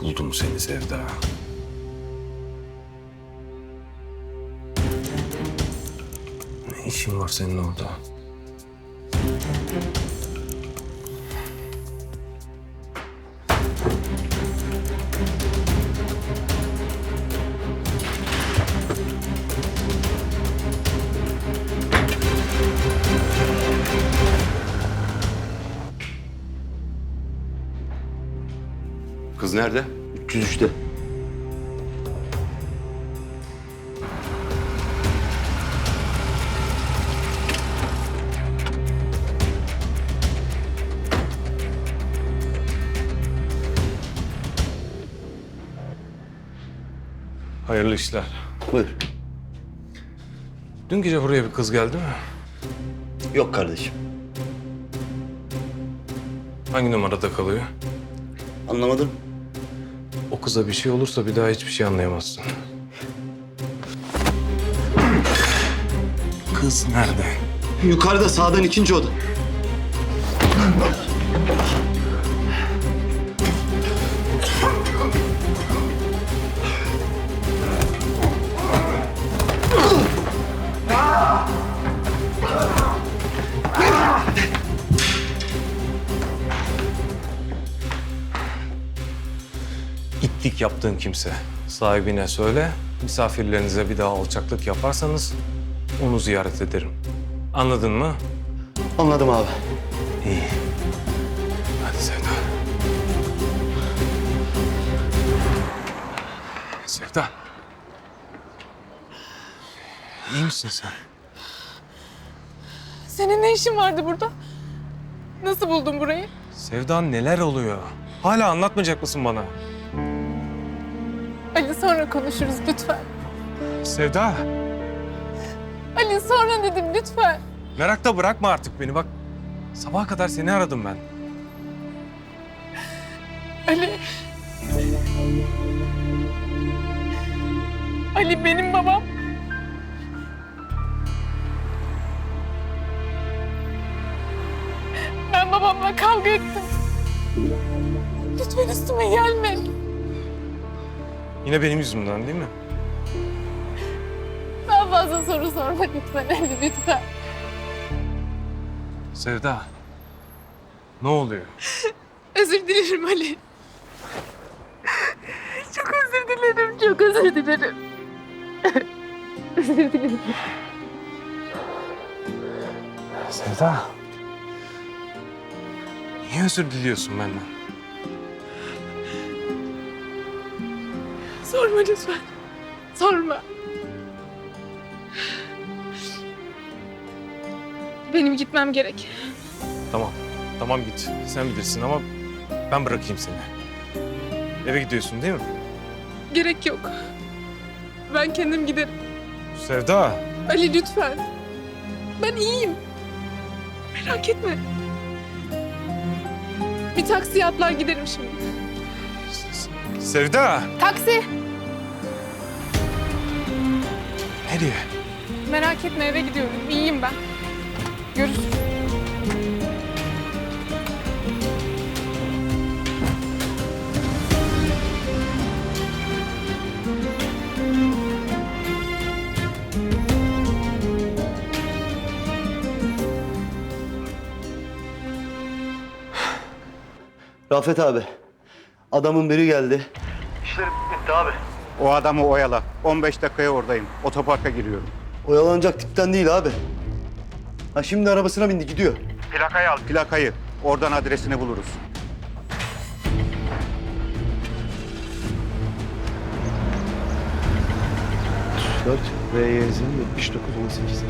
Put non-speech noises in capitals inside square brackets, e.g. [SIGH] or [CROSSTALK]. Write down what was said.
Buldum seni Sevda. Ne işin var senin orada? Kız nerede? 303'te. Hayırlı işler. Buyur. Dün gece buraya bir kız geldi mi? Yok kardeşim. Hangi numarada kalıyor? Anlamadım. O kıza bir şey olursa bir daha hiçbir şey anlayamazsın. Kız nerede? Yukarıda sağdan ikinci oda. İtlik yaptığın kimse. Sahibine söyle, misafirlerinize bir daha alçaklık yaparsanız onu ziyaret ederim. Anladın mı? Anladım abi. İyi. Hadi Sevda. Sevda. İyi misin sen? Senin ne işin vardı burada? Nasıl buldun burayı? Sevda neler oluyor? Hala anlatmayacak mısın bana? Ali sonra konuşuruz lütfen. Sevda, Ali sonra dedim lütfen. merakta bırakma artık beni bak. Sabaha kadar seni aradım ben. Ali. Ali benim babam. Ben babamla kavga ettim. Lütfen üstüme gelme. Yine benim yüzümden değil mi? Daha fazla soru sorma lütfen Ali lütfen. Sevda. Ne oluyor? [LAUGHS] Özür dilerim Ali. Çok özür dilerim, çok özür dilerim. [LAUGHS] özür dilerim. Sevda. Niye özür diliyorsun benden? Sorma lütfen. Sorma. Benim gitmem gerek. Tamam. Tamam git. Sen bilirsin ama ben bırakayım seni. Eve gidiyorsun değil mi? Gerek yok. Ben kendim giderim. Sevda. Ali lütfen. Ben iyiyim. Merak etme. Bir taksiye atlar giderim şimdi. Sevda. Taksi. Nereye? Merak etme eve gidiyorum. İyiyim ben. Görüşürüz. Rafet abi. Adamın biri geldi. O adamı oyala. 15 dakikaya oradayım. Otoparka giriyorum. Oyalanacak tipten değil abi. Ha şimdi arabasına bindi gidiyor. Plakayı al. Plakayı. Oradan adresini buluruz. Dört VYZ 79 18.